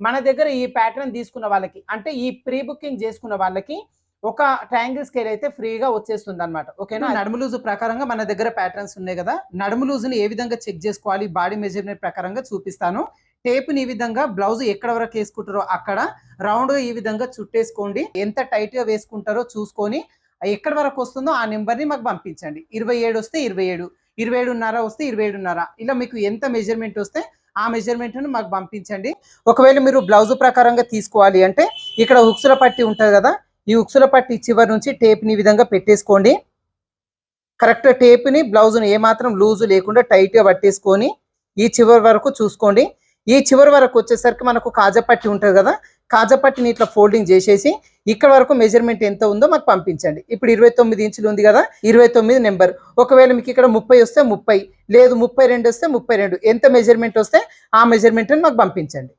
మన దగ్గర ఈ ప్యాటర్న్ తీసుకున్న వాళ్ళకి అంటే ఈ ప్రీ బుకింగ్ చేసుకున్న వాళ్ళకి ఒక ట్రయాంగిల్ స్కేల్ అయితే ఫ్రీగా వచ్చేస్తుంది అనమాట ఓకేనా నడుము లూజు ప్రకారంగా మన దగ్గర ప్యాటర్న్స్ ఉన్నాయి కదా? నడుము లూజుని ఏ విధంగా చెక్ చేసుకోవాలి? బాడీ మెజర్మెంట్ ప్రకారంగా చూపిస్తాను. టేప్ని ఈ విధంగా బ్లౌజ్ ఎక్కడ వరకు వేసుకుంటారో అక్కడ రౌండ్గా ఈ విధంగా చుట్టేసుకోండి. ఎంత టైట్గా వేసుకుంటారో చూసుకొని ఎక్కడ వరకు వస్తుందో ఆ నెంబర్ని మాకు పంపించండి. ఇరవై ఏడు వస్తే ఇరవై ఏడు ఇరవై ఏడున్నర వస్తే ఇరవై ఏడున్నర. ఇలా మీకు ఎంత మెజర్మెంట్ వస్తే ఆ మెజర్మెంట్ను మాకు పంపించండి. ఒకవేళ మీరు బ్లౌజ్ ప్రకారంగా తీసుకోవాలి అంటే ఇక్కడ ఉక్సుల పట్టి ఉంటుంది కదా ఈ ఉక్సుల పట్టి చివరి నుంచి టేప్ని ఈ విధంగా పెట్టేసుకోండి. కరెక్ట్ టేప్ని బ్లౌజ్ని ఏమాత్రం లూజు లేకుండా టైట్గా పట్టేసుకొని ఈ చివరి వరకు చూసుకోండి. ఈ చివరి వరకు వచ్చేసరికి మనకు కాజా పట్టి ఉంటుంది కదా కాజపట్టిని ఇట్లా ఫోల్డింగ్ చేసేసి ఇక్కడ వరకు మెజర్మెంట్ ఎంత ఉందో మాకు పంపించండి. ఇప్పుడు ఇరవై తొమ్మిది ఇంచులు ఉంది కదా ఇరవై తొమ్మిది నెంబర్. ఒకవేళ మీకు ఇక్కడ ముప్పై వస్తే ముప్పై లేదు ముప్పై రెండు వస్తే ముప్పై రెండు. ఎంత మెజర్మెంట్ వస్తే ఆ మెజర్మెంట్ని మాకు పంపించండి.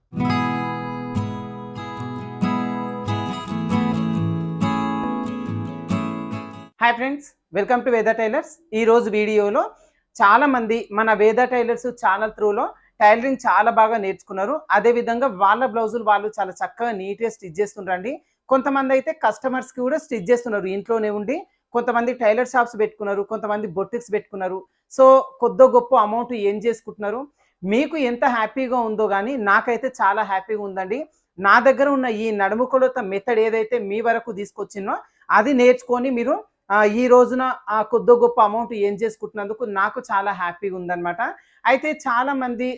Hi friends welcome to Veda tailors ఈ రోజు వీడియోలో చాలామంది మన వేద టైలర్స్ ఛానల్ త్రూలో టైలరింగ్ చాలా బాగా నేర్చుకున్నారు. అదే విధంగా వాళ్ళ బ్లౌజులు వాళ్ళు చాలా చక్కగా నీట్గా స్టిచ్ చేస్తుండ్రండి. కొంతమంది అయితే కస్టమర్స్కి కూడా స్టిచ్ చేస్తున్నారు ఇంట్లోనే ఉండి. కొంతమంది టైలర్ షాప్స్ పెట్టుకున్నారు కొంతమంది బొటిక్స్ పెట్టుకున్నారు. సో కొద్దో గొప్ప అమౌంట్ ఏం చేసుకుంటున్నారు? మీకు ఎంత హ్యాపీగా ఉందో కానీ నాకైతే చాలా హ్యాపీగా ఉందండి. నా దగ్గర ఉన్న ఈ నడుము కొలత మెథడ్ ఏదైతే మీ వరకు తీసుకొచ్చినో అది నేర్చుకొని మీరు ఈ రోజున ఆ కొద్ది గొప్ప అమౌంట్ ఏం చేసుకుంటున్నందుకు నాకు చాలా హ్యాపీగా ఉందన్నమాట. అయితే చాలా మంది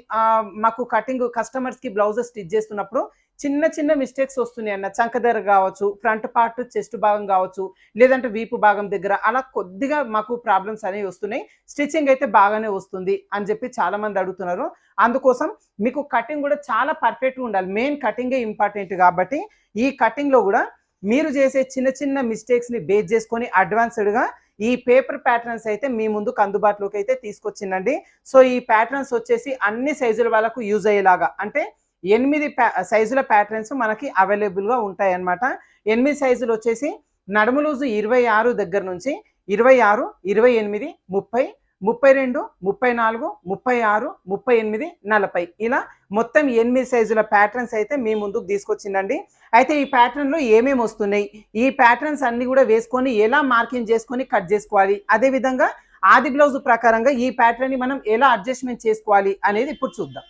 మాకు కటింగ్ కస్టమర్స్కి బ్లౌజెస్ స్టిచ్ చేస్తున్నప్పుడు చిన్న చిన్న మిస్టేక్స్ వస్తున్నాయి అన్న. చంక దగ్గర కావచ్చు ఫ్రంట్ పార్ట్ చెస్ట్ భాగం కావచ్చు లేదంటే వీపు భాగం దగ్గర అలా కొద్దిగా మాకు ప్రాబ్లమ్స్ అనేవి వస్తున్నాయి. స్టిచ్చింగ్ అయితే బాగానే వస్తుంది అని చెప్పి చాలా మంది అడుగుతున్నారు. అందుకోసం మీకు కటింగ్ కూడా చాలా పర్ఫెక్ట్గా ఉండాలి. మెయిన్ కటింగే ఇంపార్టెంట్ కాబట్టి ఈ కటింగ్లో కూడా మీరు చేసే చిన్న చిన్న మిస్టేక్స్ని బేస్ చేసుకొని అడ్వాన్స్డ్గా ఈ పేపర్ ప్యాటర్న్స్ అయితే మీ ముందుకు అందుబాటులోకి అయితే తీసుకొచ్చిందండి. సో ఈ ప్యాటర్న్స్ వచ్చేసి అన్ని సైజుల వాళ్ళకు యూజ్ అయ్యేలాగా. అంటే ఎనిమిది ప్యా- సైజుల ప్యాటర్న్స్ మనకి అవైలబుల్గా ఉంటాయి అన్నమాట ఎనిమిది సైజులు వచ్చేసి నడుము లూజు ఇరవై ఆరు దగ్గర నుంచి ఇరవై ఆరు ఇరవై ఎనిమిది ముప్పై ముప్పై రెండు ముప్పై నాలుగు ముప్పై ఆరు ముప్పై ఎనిమిది నలభై. ఇలా మొత్తం ఎనిమిది సైజుల ప్యాటర్న్స్ అయితే మీ ముందుకు తీసుకొచ్చిందండి. అయితే ఈ ప్యాటర్న్లో ఏమేమి వస్తున్నాయి? ఈ ప్యాటర్న్స్ అన్ని కూడా వేసుకొని ఎలా మార్కింగ్ చేసుకొని కట్ చేసుకోవాలి? అదే విధంగా ఆది బ్లౌజ్ ప్రకారంగా ఈ ప్యాటర్న్ని మనం ఎలా అడ్జస్ట్మెంట్ చేసుకోవాలి అనేది ఇప్పుడు చూద్దాం.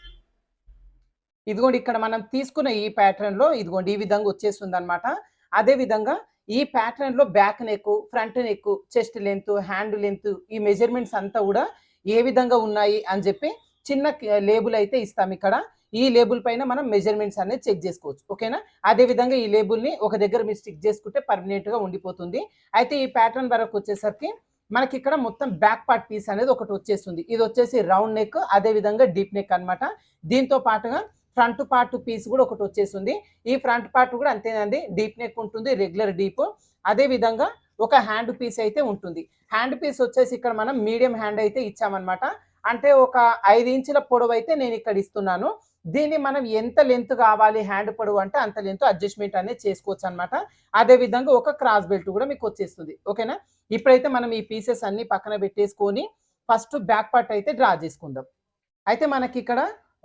ఇదిగోండి ఇక్కడ మనం తీసుకున్న ఈ ప్యాటర్న్లో ఇదిగోండి ఈ విధంగా వచ్చేస్తుంది అనమాట అదే విధంగా ఈ ప్యాటర్న్లో back neck front neck chest length hand length ఈ మెజర్మెంట్స్ అంతా కూడా ఏ విధంగా ఉన్నాయి అని చెప్పి చిన్న లేబుల్ అయితే ఇస్తాం ఇక్కడ. ఈ లేబుల్ పైన మనం మెజర్మెంట్స్ అనేది చెక్ చేసుకోవచ్చు. ఓకేనా అదే విధంగా ఈ లేబుల్ని ఒక దగ్గర మీరు స్టిక్ చేసుకుంటే పర్మనెంట్గా ఉండిపోతుంది. అయితే ఈ ప్యాటర్న్ వరకు వచ్చేసరికి మనకి ఇక్కడ మొత్తం బ్యాక్ పార్ట్ పీస్ అనేది ఒకటి వచ్చేస్తుంది. ఇది వచ్చేసి రౌండ్ నెక్ అదే విధంగా డీప్ నెక్ అన్నమాట. దీంతో పాటుగా ఫ్రంట్ పార్ట్ పీస్ కూడా ఒకటి వచ్చేసింది. ఈ ఫ్రంట్ పార్ట్ కూడా అంతేనండి. డీప్ నెక్ ఉంటుంది రెగ్యులర్ డీప్. అదే విధంగా ఒక హ్యాండ్ పీస్ అయితే ఉంటుంది. హ్యాండ్ పీస్ వచ్చేసి ఇక్కడ మనం మీడియం హ్యాండ్ అయితే ఇచ్చామన్నమాట. అంటే ఒక ఐదు ఇంచుల పొడవు అయితే నేను ఇక్కడ ఇస్తున్నాను. దీన్ని మనం ఎంత లెంత్ కావాలి హ్యాండ్ పొడవు అంటే అంత లెంత్ అడ్జస్ట్మెంట్ అనేది చేసుకోవచ్చు అనమాట అదే విధంగా ఒక క్రాస్ బెల్ట్ కూడా మీకు వచ్చేస్తుంది. ఓకేనా? ఇప్పుడైతే మనం ఈ పీసెస్ అన్ని పక్కన పెట్టేసుకొని ఫస్ట్ బ్యాక్ పార్ట్ అయితే డ్రా చేసుకుందాం. అయితే మనకి ఇక్కడ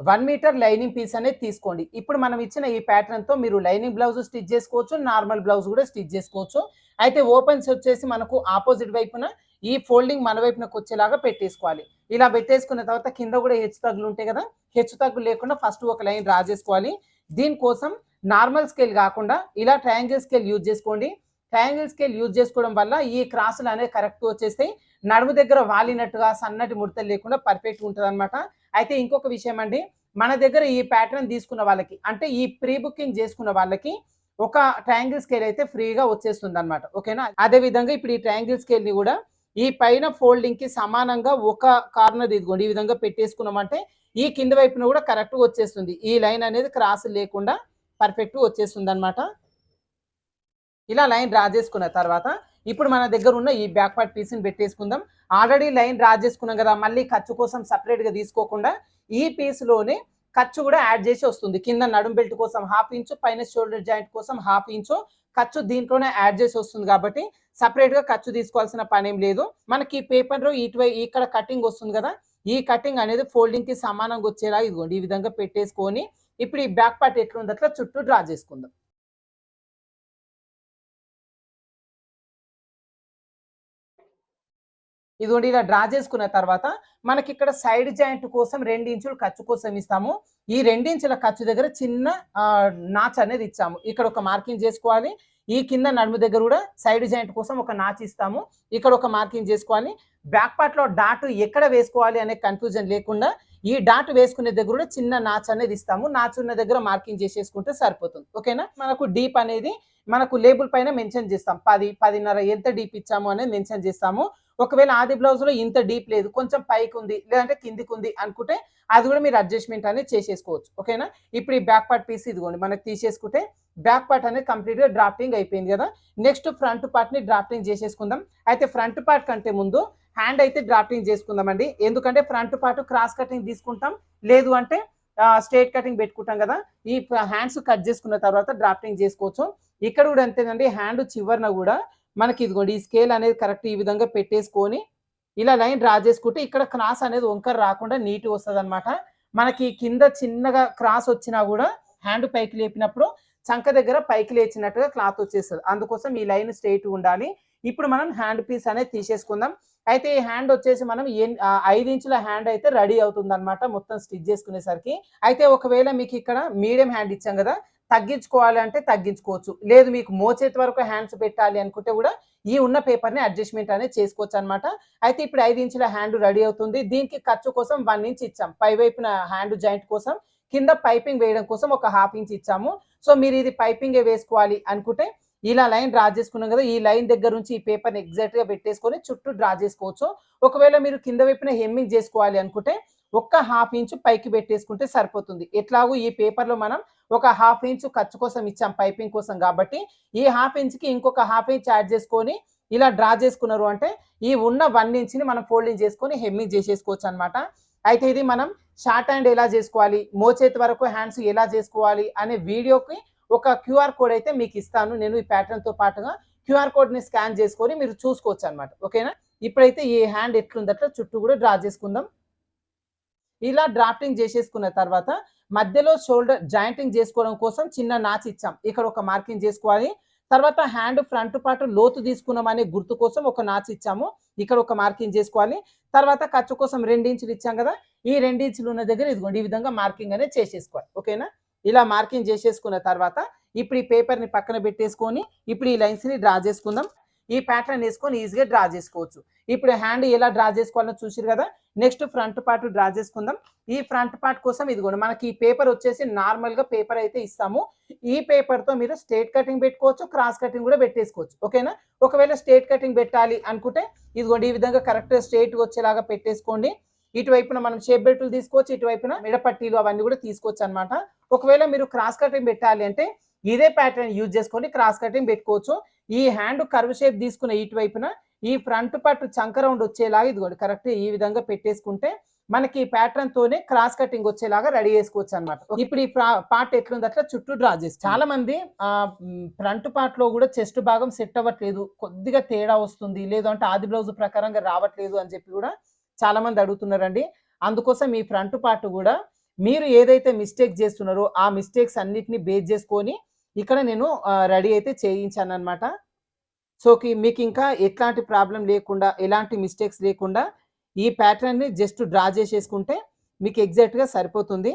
వన్ మీటర్ లైనింగ్ పీస్ అనేది తీసుకోండి. ఇప్పుడు మనం ఇచ్చిన ఈ ప్యాటర్న్తో మీరు లైనింగ్ బ్లౌజ్ స్టిచ్ చేసుకోవచ్చు నార్మల్ బ్లౌజ్ కూడా స్టిచ్ చేసుకోవచ్చు. అయితే ఓపెన్స్ వచ్చేసి మనకు ఆపోజిట్ వైపున ఈ ఫోల్డింగ్ మన వైపునకు వచ్చేలాగా పెట్టేసుకోవాలి. ఇలా పెట్టేసుకున్న తర్వాత కింద కూడా హెచ్చు తగ్గులు ఉంటాయి కదా హెచ్చు తగ్గులు లేకుండా ఫస్ట్ ఒక లైన్ డ్రా చేసుకోవాలి. దీనికోసం నార్మల్ స్కేల్ కాకుండా ఇలా ట్రయాంగిల్ స్కేల్ యూజ్ చేసుకోండి. ట్రయాంగిల్ స్కేల్ యూజ్ చేసుకోవడం వల్ల ఈ క్రాసులు అనేవి కరెక్ట్ వచ్చేస్తాయి. నడుము దగ్గర వాలినట్టుగా సన్నటి ముడతలు లేకుండా పర్ఫెక్ట్ ఉంటుంది అనమాట అయితే ఇంకొక విషయం అండి మన దగ్గర ఈ ప్యాటర్న్ తీసుకున్న వాళ్ళకి అంటే ఈ ప్రీ బుకింగ్ చేసుకున్న వాళ్ళకి ఒక ట్రయాంగిల్ స్కేల్ అయితే ఫ్రీగా వచ్చేస్తుంది అనమాట ఓకేనా? అదే విధంగా ఇప్పుడు ఈ ట్రయాంగిల్ స్కేల్ని కూడా ఈ పైన ఫోల్డింగ్కి సమానంగా ఒక కార్నర్ ఇదిగోండి ఈ విధంగా పెట్టేసుకున్నామంటే ఈ కింద వైపున కూడా కరెక్ట్ వచ్చేస్తుంది. ఈ లైన్ అనేది క్రాస్ లేకుండా పర్ఫెక్ట్ వచ్చేస్తుంది అనమాట ఇలా లైన్ డ్రా చేసుకున్న తర్వాత ఇప్పుడు మన దగ్గర ఉన్న ఈ బ్యాక్ పార్ట్ పీస్ని పెట్టేసుకుందాం. ఆల్రెడీ లైన్ డ్రా చేసుకున్నాం కదా మళ్ళీ ఖర్చు కోసం సపరేట్గా గా తీసుకోకుండా ఈ పీస్లోనే లోనే ఖర్చు కూడా యాడ్ చేసి వస్తుంది. కింద నడుం బెల్ట్ కోసం హాఫ్ ఇంచు పైన షోల్డర్ జాయింట్ కోసం హాఫ్ ఇంచు ఖర్చు దీంట్లోనే యాడ్ చేసి వస్తుంది కాబట్టి సపరేట్గా గా ఖర్చు తీసుకోవాల్సిన పని ఏం లేదు. మనకి ఈ పేపర్ ఇటువై ఇక్కడ కటింగ్ వస్తుంది కదా ఈ కటింగ్ అనేది ఫోల్డింగ్కి సమానంగా వచ్చేలా ఇదిగోండి ఈ విధంగా పెట్టేసుకొని ఇప్పుడు ఈ బ్యాక్ పార్ట్ ఎట్లుంది అట్లా చుట్టూ డ్రా చేసుకుందాం. ఇదిగోండి ఇలా డ్రా చేసుకున్న తర్వాత మనకి ఇక్కడ సైడ్ జాయింట్ కోసం రెండు ఇంచులు ఖర్చు కోసం ఇస్తాము. ఈ రెండించుల ఖర్చు దగ్గర చిన్న నాచ్ అనేది ఇచ్చాము. ఇక్కడ ఒక మార్కింగ్ చేసుకోవాలి. ఈ కింద నడుము దగ్గర కూడా సైడ్ జాయింట్ కోసం ఒక నాచ్ ఇస్తాము. ఇక్కడ ఒక మార్కింగ్ చేసుకోవాలి. బ్యాక్ పార్ట్లో డాట్ ఎక్కడ వేసుకోవాలి అనే కన్ఫ్యూజన్ లేకుండా ఈ డాట్ వేసుకునే దగ్గర కూడా చిన్న నాచ్ అనేది ఇస్తాము. నాచ్ ఉన్న దగ్గర మార్కింగ్ చేసేసుకుంటే సరిపోతుంది. ఓకేనా? మనకు డీప్ అనేది మనకు లేబుల్ పైన మెన్షన్ చేస్తాం. పది పదిన్నర ఎంత డీప్ ఇచ్చాము అనేది మెన్షన్ చేస్తాము. ఒకవేళ ఆది బ్లౌజ్లో ఇంత డీప్ లేదు కొంచెం పైకి ఉంది లేదంటే కిందికి ఉంది అనుకుంటే అది కూడా మీరు అడ్జస్ట్మెంట్ అనేది చేసేసుకోవచ్చు. ఓకేనా ఇప్పుడు ఈ బ్యాక్ పార్ట్ పీస్ ఇదిగోండి మనకు తీసేసుకుంటే బ్యాక్ పార్ట్ అనేది కంప్లీట్గా డ్రాఫ్టింగ్ అయిపోయింది కదా? నెక్స్ట్ ఫ్రంట్ పార్ట్ని డ్రాఫ్టింగ్ చేసేసుకుందాం. అయితే ఫ్రంట్ పార్ట్ కంటే ముందు హ్యాండ్ అయితే డ్రాఫ్టింగ్ చేసుకుందామండి ఎందుకంటే ఫ్రంట్ పార్ట్ క్రాస్ కటింగ్ తీసుకుంటాం లేదు అంటే స్ట్రేట్ కటింగ్ పెట్టుకుంటాం కదా? ఈ హ్యాండ్స్ కట్ చేసుకున్న తర్వాత డ్రాఫ్టింగ్ చేసుకోవచ్చు. ఇక్కడ కూడా అంతేనండి హ్యాండ్ చివరన కూడా మనకి ఇదిగోండి ఈ స్కేల్ అనేది కరెక్ట్ ఈ విధంగా పెట్టేసుకొని ఇలా లైన్ డ్రా చేసుకుంటే ఇక్కడ క్రాస్ అనేది వంకర రాకుండా నీట్ వస్తుంది అనమాట మనకి కింద చిన్నగా క్రాస్ వచ్చినా కూడా హ్యాండ్ పైకి లేపినప్పుడు చంక దగ్గర పైకి లేచినట్టుగా క్లాత్ వచ్చేస్తుంది. అందుకోసం ఈ లైన్ స్ట్రైట్ ఉండాలి. ఇప్పుడు మనం హ్యాండ్ పీస్ అనేది తీసేసుకుందాం. అయితే ఈ హ్యాండ్ వచ్చేసి మనం ఐదు ఇంచుల హ్యాండ్ అయితే రెడీ అవుతుంది అనమాట మొత్తం స్టిచ్ చేసుకునేసరికి. అయితే ఒకవేళ మీకు ఇక్కడ మీడియం హ్యాండ్ ఇచ్చాం కదా తగ్గించుకోవాలి అంటే తగ్గించుకోవచ్చు. లేదు మీకు మోచేతి వరకు హ్యాండ్స్ పెట్టాలి అనుకుంటే కూడా ఈ ఉన్న పేపర్ని అడ్జస్ట్మెంట్ అనేది చేసుకోవచ్చు అనమాట అయితే ఇప్పుడు ఐదు ఇంచుల హ్యాండ్ రెడీ అవుతుంది. దీనికి ఖర్చు కోసం వన్ ఇంచ్ ఇచ్చాం. పై వైపున హ్యాండ్ జాయింట్ కోసం కింద పైపింగ్ వేయడం కోసం ఒక హాఫ్ ఇంచ్ ఇచ్చాము. సో మీరు ఇది పైపింగ్ వేసుకోవాలి అనుకుంటే ఇలా లైన్ డ్రా చేసుకున్నాం కదా ఈ లైన్ దగ్గర నుంచి ఈ పేపర్ ఎగ్జాక్ట్గా పెట్టేసుకొని చుట్టూ డ్రా చేసుకోవచ్చు. ఒకవేళ మీరు కింద వైపున హెమ్మింగ్ చేసుకోవాలి అనుకుంటే ఒక్క హాఫ్ ఇంచ్ పైకి పెట్టేసుకుంటే సరిపోతుంది. ఎట్లాగూ ఈ పేపర్లో మనం ఒక హాఫ్ ఇంచ్ ఖర్చు కోసం ఇచ్చాం పైపింగ్ కోసం కాబట్టి ఈ హాఫ్ ఇంచ్కి ఇంకొక హాఫ్ ఇంచ్ యాడ్ చేసుకొని ఇలా డ్రా చేసుకున్నారు అంటే ఈ ఉన్న వన్ ఇంచ్ని మనం ఫోల్డింగ్ చేసుకొని హెమ్మింగ్ చేసేసుకోవచ్చు అనమాట అయితే ఇది మనం షార్ట్ హ్యాండ్ ఎలా చేసుకోవాలి మోచేతి వరకు హ్యాండ్స్ ఎలా చేసుకోవాలి అనే వీడియోకి ఒక క్యూఆర్ కోడ్ అయితే మీకు ఇస్తాను. నేను ఈ ప్యాటర్న్తో పాటుగా క్యూఆర్ కోడ్ని స్కాన్ చేసుకొని మీరు చూసుకోవచ్చు అనమాట ఓకేనా? ఇప్పుడైతే ఈ హ్యాండ్ ఎట్లుందట్లా చుట్టూ కూడా డ్రా చేసుకుందాం. ఇలా డ్రాఫ్టింగ్ చేసేసుకున్న తర్వాత మధ్యలో షోల్డర్ జాయింటింగ్ చేసుకోవడం కోసం చిన్న నాచ్ ఇచ్చాం. ఇక్కడ ఒక మార్కింగ్ చేసుకోవాలి. తర్వాత హ్యాండ్ ఫ్రంట్ పార్ట్ లోతు తీసుకున్నాం అనే గుర్తు కోసం ఒక నాచ్ ఇచ్చాము. ఇక్కడ ఒక మార్కింగ్ చేసుకోవాలి. తర్వాత ఖర్చు కోసం రెండించులు ఇచ్చాం కదా. ఈ రెండించులు ఉన్న దగ్గర ఇదిగోండి ఈ విధంగా మార్కింగ్ అనేది చేసేసుకోవాలి. ఓకేనా ఇలా మార్కింగ్ చేసేసుకున్న తర్వాత ఇప్పుడు ఈ పేపర్ని పక్కన పెట్టేసుకొని ఇప్పుడు ఈ లైన్స్ని డ్రా చేసుకుందాం. ఈ ప్యాటర్న్ వేసుకొని ఈజీగా డ్రా చేసుకోవచ్చు. ఇప్పుడు హ్యాండ్ ఎలా డ్రా చేసుకోవాలో చూసిరు కదా? నెక్స్ట్ ఫ్రంట్ పార్ట్ డ్రా చేసుకుందాం. ఈ ఫ్రంట్ పార్ట్ కోసం ఇదిగోండి మనకి ఈ పేపర్ వచ్చేసి నార్మల్గా పేపర్ అయితే ఇస్తాము. ఈ పేపర్తో మీరు స్ట్రేట్ కటింగ్ పెట్టుకోవచ్చు క్రాస్ కటింగ్ కూడా పెట్టేసుకోవచ్చు. ఓకేనా ఒకవేళ స్ట్రేట్ కటింగ్ పెట్టాలి అనుకుంటే ఇదిగోండి ఈ విధంగా కరెక్ట్ స్ట్రేట్ వచ్చేలాగా పెట్టేసుకోండి. ఇటువైపున మనం షేప్ బెల్ట్లు తీసుకోవచ్చు ఇటువైపున మిడపట్టీలు అవన్నీ కూడా తీసుకోవచ్చు అన్నమాట. ఒకవేళ మీరు క్రాస్ కటింగ్ పెట్టాలి అంటే ఇదే ప్యాటర్న్ యూజ్ చేసుకొని క్రాస్ కటింగ్ పెట్టుకోవచ్చు. ఈ హ్యాండ్ కర్వ్ షేప్ తీసుకున్న ఇటువైపున ఈ ఫ్రంట్ పార్ట్ చంక రౌండ్ వచ్చేలాగా ఇదిగోండి కరెక్ట్ ఈ విధంగా పెట్టేసుకుంటే మనకి ఈ ప్యాటర్న్ తోనే క్రాస్ కటింగ్ వచ్చేలాగా రెడీ చేసుకోవచ్చు అనమాట ఇప్పుడు ఈ పార్ట్ ఎట్లుంది అట్లా చుట్టూ డ్రా చేసి. చాలా మంది ఫ్రంట్ పార్ట్లో కూడా చెస్ట్ భాగం సెట్ అవ్వట్లేదు కొద్దిగా తేడా వస్తుంది లేదు అంటే ఆది బ్లౌజ్ ప్రకారంగా రావట్లేదు అని చెప్పి కూడా చాలా మంది అడుగుతున్నారండి. అందుకోసం ఈ ఫ్రంట్ పార్ట్ కూడా మీరు ఏదైతే మిస్టేక్ చేస్తున్నారో ఆ మిస్టేక్స్ అన్నిటిని బేస్ చేసుకొని ఇక్కడ నేను రెడీ అయితే చేయించాను అనమాట సోకి మీకు ఇంకా ఎట్లాంటి ప్రాబ్లం లేకుండా ఎలాంటి మిస్టేక్స్ లేకుండా ఈ ప్యాటర్న్ని జస్ట్ డ్రా చేసేసుకుంటే మీకు ఎగ్జాక్ట్గా సరిపోతుంది.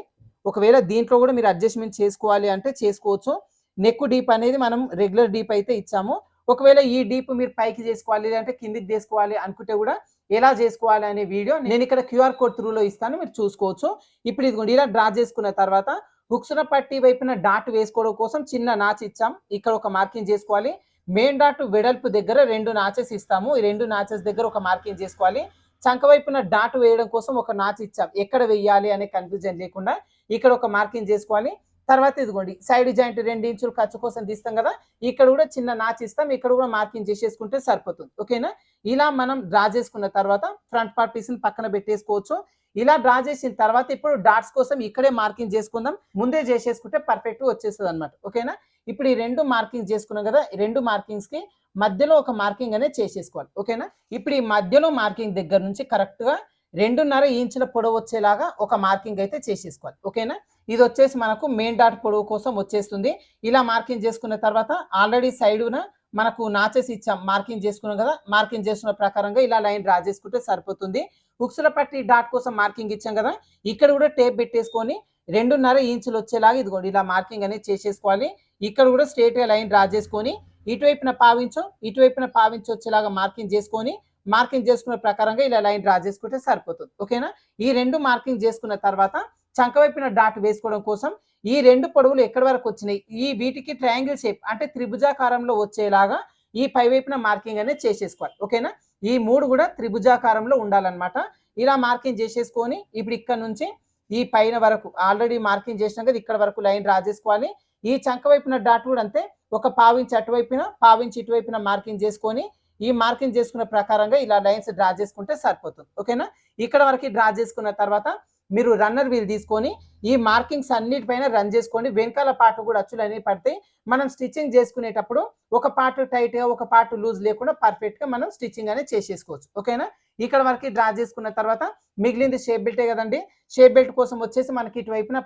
ఒకవేళ దీంట్లో కూడా మీరు అడ్జస్ట్మెంట్ చేసుకోవాలి అంటే చేసుకోవచ్చు. నెక్ డీప్ అనేది మనం రెగ్యులర్ డీప్ అయితే ఇచ్చాము. ఒకవేళ ఈ డీప్ మీరు పైకి చేసుకోవాలి అంటే కిందికి చేసుకోవాలి అనుకుంటే కూడా ఎలా చేసుకోవాలి అనే వీడియో నేను ఇక్కడ క్యూఆర్ కోడ్ త్రూలో ఇస్తాను. మీరు చూసుకోవచ్చు. ఇప్పుడు ఇదిగోండి ఇలా డ్రా చేసుకున్న తర్వాత హుక్సున పట్టి వైపున డాట్ వేసుకోవడం కోసం చిన్న నాచ్ ఇచ్చాం. ఇక్కడ ఒక మార్కింగ్ చేసుకోవాలి. మెయిన్ డాట్ వెడల్పు దగ్గర రెండు నాచెస్ ఇస్తాము. ఈ రెండు నాచెస్ దగ్గర ఒక మార్కింగ్ చేసుకోవాలి. చంక వైపున డాట్ వేయడం కోసం ఒక నాచ్ ఇచ్చాం. ఎక్కడ వేయాలి అనే కన్ఫ్యూజన్ లేకుండా ఇక్కడ ఒక మార్కింగ్ చేసుకోవాలి. తర్వాత ఇదిగోండి సైడ్ జాయింట్ రెండు ఇంచులు ఖర్చు కోసం తీస్తాం కదా ఇక్కడ కూడా చిన్న నాచ్ ఇస్తాం ఇక్కడ కూడా మార్కింగ్ చేసేసుకుంటే సరిపోతుంది. ఓకేనా ఇలా మనం డ్రా చేసుకున్న తర్వాత ఫ్రంట్ పార్ట్ పీస్ని పక్కన పెట్టేసుకోవచ్చు. ఇలా డ్రా చేసిన తర్వాత ఇప్పుడు డాట్స్ కోసం ఇక్కడే మార్కింగ్ చేసుకుందాం ముందే చేసేసుకుంటే పర్ఫెక్ట్ వచ్చేస్తుంది అనమాట ఓకేనా ఇప్పుడు ఈ రెండు మార్కింగ్ చేసుకున్నాం కదా రెండు మార్కింగ్స్కి మధ్యలో ఒక మార్కింగ్ అనేది చేసేసుకోవాలి. ఓకేనా ఇప్పుడు ఈ మధ్యలో మార్కింగ్ దగ్గర నుంచి కరెక్ట్గా రెండున్నర ఇంచుల పొడవు వచ్చేలాగా ఒక మార్కింగ్ అయితే చేసేసుకోవాలి. ఓకేనా ఇది వచ్చేసి మనకు మెయిన్ డాట్ పొడవు కోసం వచ్చేస్తుంది. ఇలా మార్కింగ్ చేసుకున్న తర్వాత ఆల్రెడీ సైడున మనకు నాచెస్ ఇచ్చాం. మార్కింగ్ చేసుకున్నాం కదా మార్కింగ్ చేసుకున్న ప్రకారంగా ఇలా లైన్ డ్రా చేసుకుంటే సరిపోతుంది. ఉక్సుల పట్టి డాట్ కోసం మార్కింగ్ ఇచ్చాం కదా ఇక్కడ కూడా టేప్ పెట్టేసుకొని రెండున్నర ఇంచులు వచ్చేలాగా ఇదిగోండి ఇలా మార్కింగ్ అనేది చేసేసుకోవాలి. ఇక్కడ కూడా స్ట్రేట్గా లైన్ డ్రా చేసుకొని ఇటువైపున పావించు ఇటువైపున పావించు వచ్చేలాగా మార్కింగ్ చేసుకొని మార్కింగ్ చేసుకున్న ప్రకారంగా ఇలా లైన్ డ్రా చేసుకుంటే సరిపోతుంది. ఓకేనా? ఈ రెండు మార్కింగ్ చేసుకున్న తర్వాత చంక వైపున డాట్ వేసుకోవడం కోసం ఈ రెండు పొడవులు ఎక్కడి వరకు వచ్చినాయి? ఈ వీటికి ట్రయాంగిల్ షేప్ అంటే త్రిభుజాకారంలో వచ్చేలాగా ఈ పై వైపున మార్కింగ్ అనేది చేసేసుకోవాలి. ఓకేనా? ఈ మూడు కూడా త్రిభుజాకారంలో ఉండాలన్నమాట. ఇలా మార్కింగ్ చేసేసుకొని ఇప్పుడు ఇక్కడ నుంచి ఈ పైన వరకు ఆల్రెడీ మార్కింగ్ చేసినాం కదా ఇక్కడ వరకు లైన్ డ్రా చేసుకోవాలి. ఈ చంక వైపున డాట్ కూడా అంతే ఒక పావించి అటువైపున పావించి ఇటువైపున మార్కింగ్ చేసుకొని ఈ మార్కింగ్ చేసుకున్న ప్రకారంగా ఇలా లైన్స్ డ్రా చేసుకుంటే సరిపోతుంది. ఓకేనా? ఇక్కడ వరకు డ్రా చేసుకున్న తర్వాత మీరు రన్నర్ వీల్ తీసుకొని ఈ మార్కింగ్స్ అన్నిటిపైన రన్ చేసుకోండి. వెనకాల పార్ట్ కూడా అచ్చులు అనేవి పడతాయి మనం స్టిచ్చింగ్ చేసుకునేటప్పుడు ఒక పార్ట్ టైట్గా ఒక పార్ట్ లూజ్ లేకుండా పర్ఫెక్ట్గా మనం స్టిచ్చింగ్ అనేది చేసేసుకోవచ్చు. ఓకేనా? ఇక్కడ వరకు డ్రా చేసుకున్న తర్వాత మిగిలింది షేప్ బెల్టే కదండి. షేప్ బెల్ట్ కోసం వచ్చేసి మనకి ఇటువైపున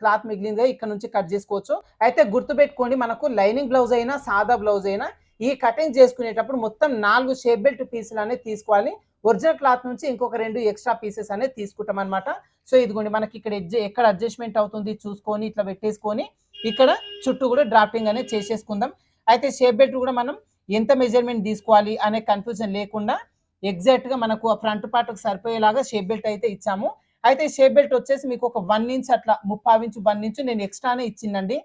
క్లాత్ మిగిలిందిగా ఇక్కడ నుంచి కట్ చేసుకోవచ్చు. అయితే గుర్తుపెట్టుకోండి మనకు లైనింగ్ బ్లౌజ్ అయినా సాదా బ్లౌజ్ అయినా ఈ కటింగ్ చేసుకునేటప్పుడు మొత్తం నాలుగు షేప్ బెల్ట్ పీసులు అనేది తీసుకోవాలి. ఒరిజినల్ క్లాత్ నుంచి ఇంకొక రెండు ఎక్స్ట్రా పీసెస్ అనేది తీసుకుంటాం అనమాట సో ఇదిగోండి మనకి ఇక్కడ ఎక్కడ అడ్జస్ట్మెంట్ అవుతుంది చూసుకొని ఇట్లా పెట్టేసుకొని ఇక్కడ చుట్టూ కూడా డ్రాఫ్టింగ్ అనేది చేసేసుకుందాం. అయితే షేప్ బెల్ట్ కూడా మనం ఎంత మెజర్మెంట్ తీసుకోవాలి అనే కన్ఫ్యూజన్ లేకుండా ఎగ్జాక్ట్గా మనకు ఆ ఫ్రంట్ పార్ట్ సరిపోయేలాగా షేప్ బెల్ట్ అయితే ఇచ్చాము. అయితే షేప్ బెల్ట్ వచ్చేసి మీకు ఒక వన్ ఇంచ్ అట్లా ముప్పై ఇంచు వన్ ఇంచు నేను ఎక్స్ట్రానే ఇచ్చిందండి.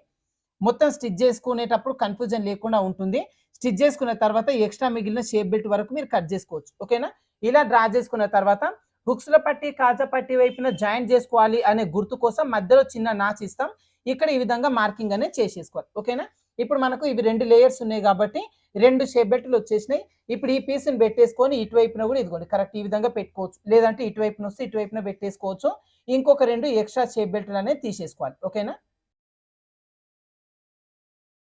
మొత్తం స్టిచ్ చేసుకునేటప్పుడు కన్ఫ్యూజన్ లేకుండా ఉంటుంది. స్టిచ్ చేసుకున్న తర్వాత ఎక్స్ట్రా మిగిలిన షేప్ బెల్ట్ వరకు మీరు కట్ చేసుకోవచ్చు. ఓకేనా? ఇలా డ్రా చేసుకున్న తర్వాత హుక్స్ల పట్టి కాజా పట్టి వైపున జాయింట్ చేసుకోవాలి అనే గుర్తు కోసం మధ్యలో చిన్న నాచ్ ఇస్తాం. ఇక్కడ ఈ విధంగా మార్కింగ్ అనేది చేసేసుకోవాలి. ఓకేనా? ఇప్పుడు మనకు ఇవి రెండు లేయర్స్ ఉన్నాయి కాబట్టి రెండు షేప్ బెల్ట్లు వచ్చేసినాయి. ఇప్పుడు ఈ పీస్ని పెట్టేసుకొని ఇటువైపున కూడా ఇదిగోండి కరెక్ట్ ఈ విధంగా పెట్టుకోవచ్చు. లేదంటే ఇటువైపున వస్తే ఇటువైపున పెట్టేసుకోవచ్చు. ఇంకొక రెండు ఎక్స్ట్రా షేప్ బెల్ట్లు అనేది తీసేసుకోవాలి. ఓకేనా?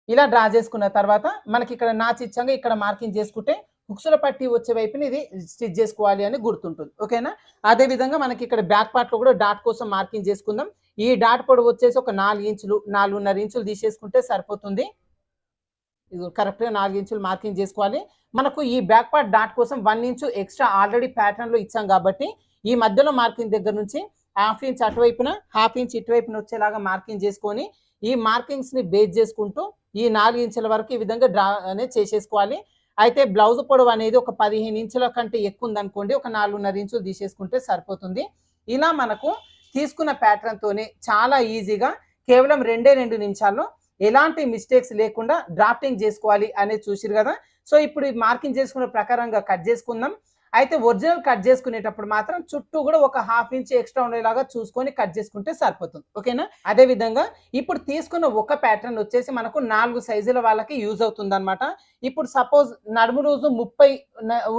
ఇలా డ్రా చేసుకున్న తర్వాత మనకి ఇక్కడ నాచ్ ఇచ్చాక ఇక్కడ మార్కింగ్ చేసుకుంటే హుక్స్ల పట్టి వచ్చే వైపుని ఇది స్టిచ్ చేసుకోవాలి అని గుర్తుంటుంది. ఓకేనా? అదే విధంగా మనకి ఇక్కడ బ్యాక్ పార్ట్లో కూడా డాట్ కోసం మార్కింగ్ చేసుకుందాం. ఈ డాట్ పొడవు వచ్చేసి ఒక నాలుగు ఇంచులు నాలుగున్నర ఇంచులు తీసేసుకుంటే సరిపోతుంది. ఇది కరెక్ట్గా నాలుగు ఇంచులు మార్కింగ్ చేసుకోవాలి. మనకు ఈ బ్యాక్ పార్ట్ డాట్ కోసం వన్ ఇంచు ఎక్స్ట్రా ఆల్రెడీ ప్యాటర్న్లో ఇచ్చాం కాబట్టి ఈ మధ్యలో మార్కింగ్ దగ్గర నుంచి హాఫ్ ఇంచ్ అటువైపున హాఫ్ ఇంచ్ ఇటువైపున వచ్చేలాగా మార్కింగ్ చేసుకొని ఈ మార్కింగ్స్ని బేస్ చేసుకుంటూ ఈ నాలుగు ఇంచుల వరకు ఈ విధంగా డ్రా అనేది చేసేసుకోవాలి. అయితే బ్లౌజ్ పొడవు అనేది ఒక పదిహేను ఇంచుల కంటే ఎక్కువ ఉందనుకోండి ఒక నాలుగున్నర ఇంచులు తీసేసుకుంటే సరిపోతుంది. ఇలా మనకు తీసుకున్న ప్యాటర్న్తోనే చాలా ఈజీగా కేవలం రెండే రెండు నిమిషాల్లో ఎలాంటి మిస్టేక్స్ లేకుండా డ్రాఫ్టింగ్ చేసుకోవాలి అనేది చూసిరు కదా. సో ఇప్పుడు మార్కింగ్ చేసుకున్న ప్రకారంగా కట్ చేసుకుందాం. అయితే ఒరిజినల్ కట్ చేసుకునేటప్పుడు మాత్రం చుట్టూ కూడా ఒక హాఫ్ ఇంచ్ ఎక్స్ట్రా ఉండేలాగా చూసుకొని కట్ చేసుకుంటే సరిపోతుంది. ఓకేనా? అదే విధంగా ఇప్పుడు తీసుకున్న ఒక ప్యాటర్న్ వచ్చేసి మనకు నాలుగు సైజుల వాళ్ళకి యూజ్ అవుతుంది అనమాట ఇప్పుడు సపోజ్ నడుము రోజు ముప్పై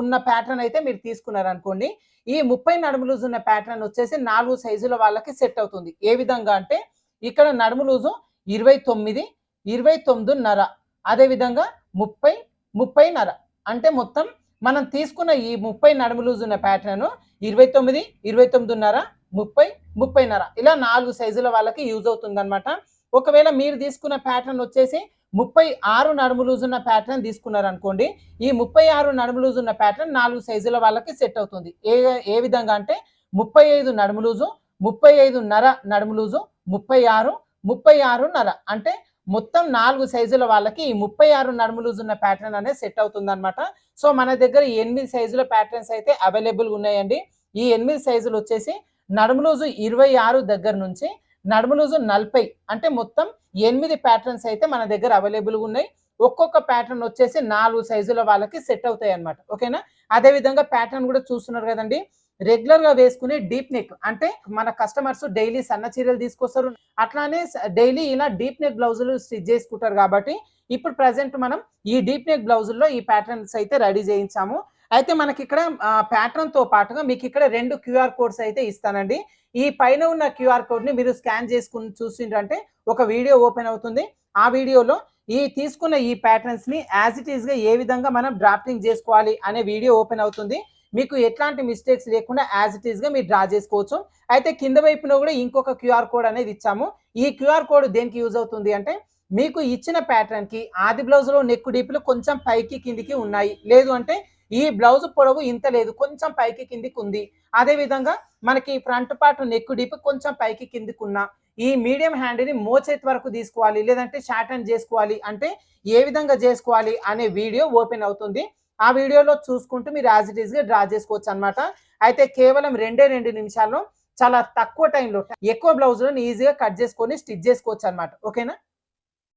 ఉన్న- ప్యాటర్న్ అయితే మీరు తీసుకున్నారు అనుకోండి ఈ ముప్పై నడుము లూజు ఉన్న ప్యాటర్న్ వచ్చేసి నాలుగు సైజుల వాళ్ళకి సెట్ అవుతుంది. ఏ విధంగా అంటే ఇక్కడ నడుము లూజు ఇరవై తొమ్మిది ఇరవై తొమ్మిదిన్నర అదే విధంగా ముప్పై ముప్పైన్నర అంటే మొత్తం మనం తీసుకున్న ఈ ముప్పై నడుము లూజు ఉన్న ప్యాటర్న్ ఇరవై తొమ్మిది ఇరవై తొమ్మిదిన్నర ముప్పై ముప్పైన్నర ఇలా నాలుగు సైజుల వాళ్ళకి యూజ్ అవుతుంది అనమాట ఒకవేళ మీరు తీసుకున్న ప్యాటర్న్ వచ్చేసి ముప్పై ఆరు నడుము లూజ్ ఉన్న ప్యాటర్న్ తీసుకున్నారు అనుకోండి ఈ ముప్పై ఆరు నడుము లూజ్ ఉన్న ప్యాటర్న్ నాలుగు సైజుల వాళ్ళకి సెట్ అవుతుంది. ఏ ఏ విధంగా అంటే ముప్పై ఐదు నడుము లూజు ముప్పై ఐదు నర నడుము లూజు ముప్పై ఆరు ముప్పై ఆరు నర అంటే మొత్తం నాలుగు సైజుల వాళ్ళకి ఈ ముప్పై ఆరు నడుము లూజ్ ఉన్న ప్యాటర్న్ అనేది సెట్ అవుతుంది అనమాట సో మన దగ్గర ఎనిమిది సైజుల ప్యాటర్న్స్ అయితే అవైలబుల్ ఉన్నాయండి. ఈ ఎనిమిది సైజులు వచ్చేసి నడుము లూజు ఇరవై ఆరు దగ్గర నుంచి నడుము లూజు నలభై అంటే మొత్తం ఎనిమిది ప్యాటర్న్స్ అయితే మన దగ్గర అవైలబుల్గా ఉన్నాయి. ఒక్కొక్క ప్యాటర్న్ వచ్చేసి నాలుగు సైజుల వాళ్ళకి సెట్ అవుతాయి అనమాట ఓకేనా? అదే విధంగా ప్యాటర్న్ కూడా చూస్తున్నారు కదండి. రెగ్యులర్గా వేసుకునే డీప్ నెక్. అంటే మన కస్టమర్స్ డైలీ సన్న చీరలు తీసుకొస్తారు. అట్లానే డైలీ ఇలా డీప్ నెక్ బ్లౌజులు స్టిచ్ చేసుకుంటారు కాబట్టి ఇప్పుడు ప్రజెంట్ మనం ఈ డీప్ నెక్ బ్లౌజుల్లో ఈ ప్యాటర్న్స్ అయితే రెడీ చేయించాము. అయితే మనకి ఇక్కడ ప్యాటర్న్తో పాటుగా మీకు ఇక్కడ రెండు క్యూఆర్ కోడ్స్ అయితే ఇస్తానండి. ఈ పైన ఉన్న క్యూఆర్ కోడ్ని మీరు స్కాన్ చేసుకుని చూసిండ్రంటే ఒక వీడియో ఓపెన్ అవుతుంది. ఆ వీడియోలో ఈ తీసుకున్న ఈ ప్యాటర్న్స్ని యాజ్ ఇట్ ఈస్గా ఏ విధంగా మనం డ్రాఫ్టింగ్ చేసుకోవాలి అనే వీడియో ఓపెన్ అవుతుంది. మీకు ఎట్లాంటి మిస్టేక్స్ లేకుండా యాజ్ ఇట్ ఈస్గా మీరు డ్రా చేసుకోవచ్చు. అయితే కింద వైపున కూడా ఇంకొక క్యూఆర్ కోడ్ అనేది ఇచ్చాము. ఈ క్యూఆర్ కోడ్ దేనికి యూజ్ అవుతుంది అంటే మీకు ఇచ్చిన ప్యాటర్న్కి ఆది బ్లౌజ్లో నెక్ డీప్లు కొంచెం పైకి కిందికి ఉన్నాయి. లేదు అంటే ఈ బ్లౌజ్ పొడవు ఇంత లేదు కొంచెం పైకి కిందికి ఉంది. అదే విధంగా మనకి ఫ్రంట్ పార్ట్ నెక్ డీప్ కొంచెం పైకి కిందికి ఉన్న ఈ మీడియం హ్యాండిని మోచేత్ మోచేతి వరకు తీసుకోవాలి లేదంటే షార్ట్ హ్యాండ్ చేసుకోవాలి అంటే ఏ విధంగా చేసుకోవాలి అనే వీడియో ఓపెన్ అవుతుంది. ఆ వీడియోలో చూసుకుంటూ మీరు యాజ్ ఇట్ ఈస్గా డ్రా చేసుకోవచ్చు అన్నమాట. అయితే కేవలం రెండే రెండు నిమిషాల్లో చాలా తక్కువ టైంలో ఎక్కువ బ్లౌజులను ఈజీగా కట్ చేసుకొని స్టిచ్ చేసుకోవచ్చు అనమాట ఓకేనా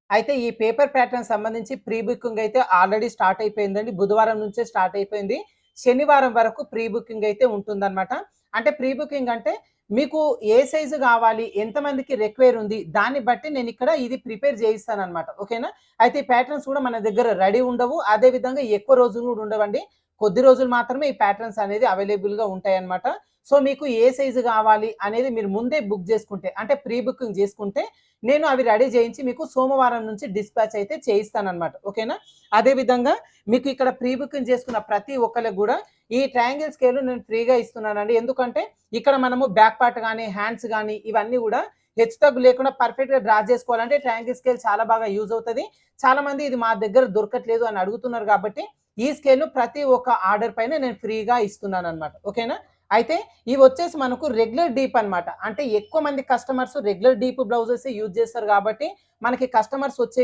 అయితే ఈ పేపర్ ప్యాటర్న్ సంబంధించి ప్రీ బుకింగ్ అయితే ఆల్రెడీ స్టార్ట్ అయిపోయిందండి. బుధవారం నుంచే స్టార్ట్ అయిపోయింది. శనివారం వరకు ప్రీ బుకింగ్ అయితే ఉంటుందన్నమాట. అంటే ప్రీ బుకింగ్ అంటే మీకు ఏ సైజు కావాలి ఎంతమందికి రిక్వైర్ ఉంది దాన్ని బట్టి నేను ఇక్కడ ఇది ప్రిపేర్ చేయిస్తాను అనమాట ఓకేనా? అయితే ఈ ప్యాటర్న్స్ కూడా మన దగ్గర రెడీ ఉండవు. అదే విధంగా ఎక్కువ రోజులు కూడా ఉండవండి. కొద్ది రోజులు మాత్రమే ఈ ప్యాటర్న్స్ అనేది అవైలబుల్గా ఉంటాయి అనమాట సో మీకు ఏ సైజు కావాలి అనేది మీరు ముందే బుక్ చేసుకుంటే అంటే ప్రీ బుకింగ్ చేసుకుంటే నేను అవి రెడీ చేయించి మీకు సోమవారం నుంచి డిస్పాచ్ అయితే చేయిస్తాను అనమాట ఓకేనా? అదే విధంగా మీకు ఇక్కడ ప్రీ బుకింగ్ చేసుకున్న ప్రతి ఒక్కరికి కూడా ఈ ట్రయాంగిల్ స్కేల్ నేను ఫ్రీగా ఇస్తున్నానండి. ఎందుకంటే ఇక్కడ మనము బ్యాక్ పార్ట్ కానీ హ్యాండ్స్ కానీ ఇవన్నీ కూడా హెచ్చు తగ్గు లేకుండా పర్ఫెక్ట్గా డ్రా చేసుకోవాలంటే ట్రయాంగిల్ స్కేల్ చాలా బాగా యూజ్ అవుతుంది. చాలామంది ఇది మా దగ్గర దొరకట్లేదు అని అడుగుతున్నారు కాబట్టి ఈ స్కేల్ను ప్రతి ఒక్క ఆర్డర్ పైన నేను ఫ్రీగా ఇస్తున్నాను అనమాట ఓకేనా అయితే ఇవి వచ్చేసి మనకు రెగ్యులర్ డీప్ అన్నమాట. అంటే ఎక్కువ మంది customers regular deep blouses use చేస్తారు కాబట్టి మనకి కస్టమర్స్ వచ్చే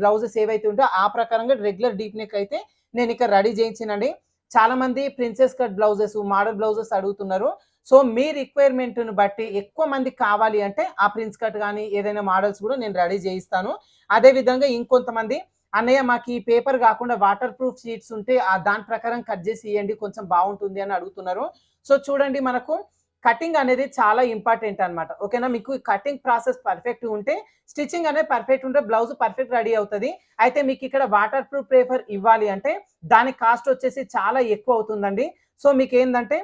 బ్లౌజెస్ ఏవైతే ఉంటాయో ఆ ప్రకారంగా రెగ్యులర్ డీప్ నెక్ అయితే నేను ఇక్కడ రెడీ చేయించినండి. చాలా మంది princess cut blouses model blouses అడుగుతున్నారు. సో మీ రిక్వైర్మెంట్ను బట్టి ఎక్కువ మంది కావాలి అంటే ఆ ప్రిన్స్ కట్ కానీ ఏదైనా మోడల్స్ కూడా నేను రెడీ చేయిస్తాను. అదే విధంగా ఇంకొంతమంది అన్నయ్య మాకు ఈ పేపర్ కాకుండా వాటర్ ప్రూఫ్ షీట్స్ ఉంటే ఆ దాని ప్రకారం కట్ చేసి ఇవ్వండి కొంచెం బాగుంటుంది అని అడుగుతున్నారు. సో చూడండి మనకు కటింగ్ అనేది చాలా ఇంపార్టెంట్ అన్నమాట. ఓకేనా? మీకు కటింగ్ ప్రాసెస్ పర్ఫెక్ట్ ఉంటే స్టిచ్చింగ్ అనేది పర్ఫెక్ట్ ఉంటే బ్లౌజ్ పర్ఫెక్ట్ రెడీ అవుతుంది. అయితే మీకు ఇక్కడ వాటర్ ప్రూఫ్ పేపర్ ఇవ్వాలి అంటే దాని కాస్ట్ వచ్చేసి చాలా ఎక్కువ అవుతుందండి. సో మీకు ఏంటంటే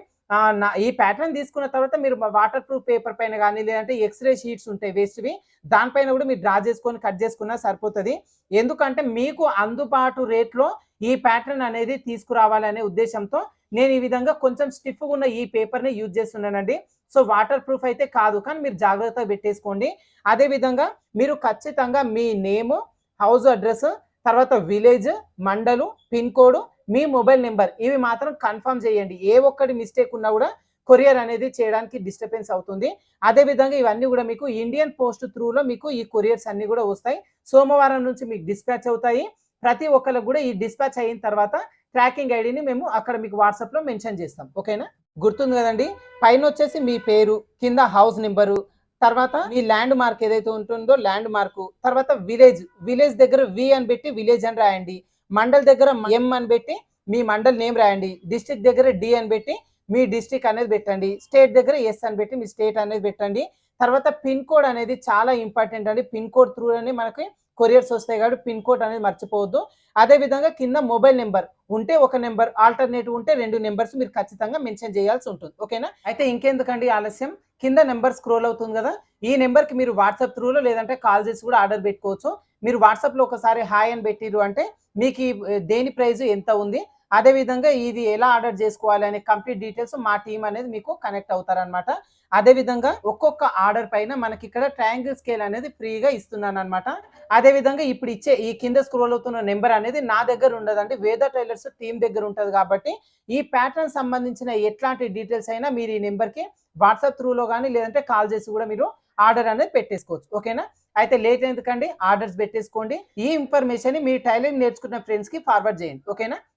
నా ఈ ప్యాటర్న్ తీసుకున్న తర్వాత మీరు వాటర్ ప్రూఫ్ పేపర్ పైన కానీ లేదంటే ఎక్స్రే షీట్స్ ఉంటాయి వేస్ట్వి దానిపైన కూడా మీరు డ్రా చేసుకొని కట్ చేసుకున్నా సరిపోతుంది. ఎందుకంటే మీకు అందుబాటు రేట్లో ఈ ప్యాటర్న్ అనేది తీసుకురావాలనే ఉద్దేశంతో నేను ఈ విధంగా కొంచెం స్టిఫ్గా ఉన్న ఈ పేపర్ని యూజ్ చేస్తున్నానండి. సో వాటర్ ప్రూఫ్ అయితే కాదు కానీ మీరు జాగ్రత్తగా పెట్టేసుకోండి. అదే విధంగా మీరు ఖచ్చితంగా మీ నేమ్ హౌస్ అడ్రస్ తర్వాత విలేజ్ మండలు పిన్ కోడ్ మీ మొబైల్ నెంబర్ ఇవి మాత్రం కన్ఫర్మ్ చేయండి. ఏ ఒక్కటి మిస్టేక్ ఉన్నా కూడా కొరియర్ అనేది చేయడానికి డిస్టర్బెన్స్ అవుతుంది. అదే విధంగా ఇవన్నీ కూడా మీకు ఇండియన్ పోస్ట్ త్రూలో మీకు ఈ కొరియర్స్ అన్నీ కూడా వస్తాయి. సోమవారం నుంచి మీకు డిస్పాచ్ అవుతాయి. ప్రతి ఒక్కరికి కూడా ఈ డిస్పాచ్ అయిన తర్వాత ట్రాకింగ్ ఐడిని మేము అక్కడ మీకు వాట్సాప్లో మెన్షన్ చేస్తాం. ఓకేనా? గుర్తుంది కదండి? పైన వచ్చేసి మీ పేరు కింద హౌస్ నెంబరు తర్వాత మీ ల్యాండ్ మార్క్ ఏదైతే ఉంటుందో ల్యాండ్ మార్కు తర్వాత విలేజ్ విలేజ్ దగ్గర వి అని పెట్టి విలేజ్ అని రాయండి. మండల్ దగ్గర ఎం అని పెట్టి మీ మండల్ నేమ్ రాయండి. డిస్టిక్ దగ్గర డి అని పెట్టి మీ డిస్ట్రిక్ట్ అనేది పెట్టండి. స్టేట్ దగ్గర ఎస్ అని పెట్టి మీ స్టేట్ అనేది పెట్టండి. తర్వాత పిన్ కోడ్ అనేది చాలా ఇంపార్టెంట్ అండి. పిన్ కోడ్ త్రూ అని మనకి కొరియర్స్ వస్తాయి కాబట్టి పిన్ కోడ్ అనేది మర్చిపోవద్దు. అదే విధంగా కింద మొబైల్ నెంబర్ ఉంటే ఒక నెంబర్ ఆల్టర్నేటివ్ ఉంటే రెండు నెంబర్స్ మీరు ఖచ్చితంగా మెన్షన్ చేయాల్సి ఉంటుంది. ఓకేనా? అయితే ఇంకెందుకండి ఆలస్యం? కింద నెంబర్ స్క్రోల్ అవుతుంది కదా? ఈ నెంబర్కి మీరు వాట్సాప్ త్రూలో లేదంటే కాల్ చేసి కూడా ఆర్డర్ పెట్టుకోవచ్చు. మీరు వాట్సాప్లో ఒకసారి హాయ్ అని పెట్టిరు అంటే మీకు దేని ప్రైస్ ఎంత ఉంది? అదే విధంగా ఇది ఎలా ఆర్డర్ చేసుకోవాలి అనే కంప్లీట్ డీటెయిల్స్ మా టీం అనేది మీకు కనెక్ట్ అవుతారనమాట అదే విధంగా ఒక్కొక్క ఆర్డర్ పైన మనకి ఇక్కడ ట్రయాంగిల్ స్కేల్ అనేది ఫ్రీగా ఇస్తున్నాను అనమాట అదే విధంగా ఇప్పుడు ఇచ్చే ఈ కింద స్క్రోల్ అవుతున్న నెంబర్ అనేది నా దగ్గర ఉండదండి. వేద టైలర్స్ టీం దగ్గర ఉంటుంది కాబట్టి ఈ ప్యాటర్న్ సంబంధించిన ఎట్లాంటి డీటెయిల్స్ అయినా మీరు ఈ నెంబర్కి వాట్సాప్ త్రూలో కానీ లేదంటే కాల్ చేసి కూడా మీరు ఆర్డర్ అనేది పెట్టేసుకోవచ్చు. ఓకేనా? అయితే లేట్ ఎందుకండి? ఆర్డర్స్ పెట్టేసుకోండి. ఈ ఇన్ఫర్మేషన్ మీ టైలరింగ్ నేర్చుకున్న ఫ్రెండ్స్కి ఫార్వర్డ్ చేయండి. ఓకేనా?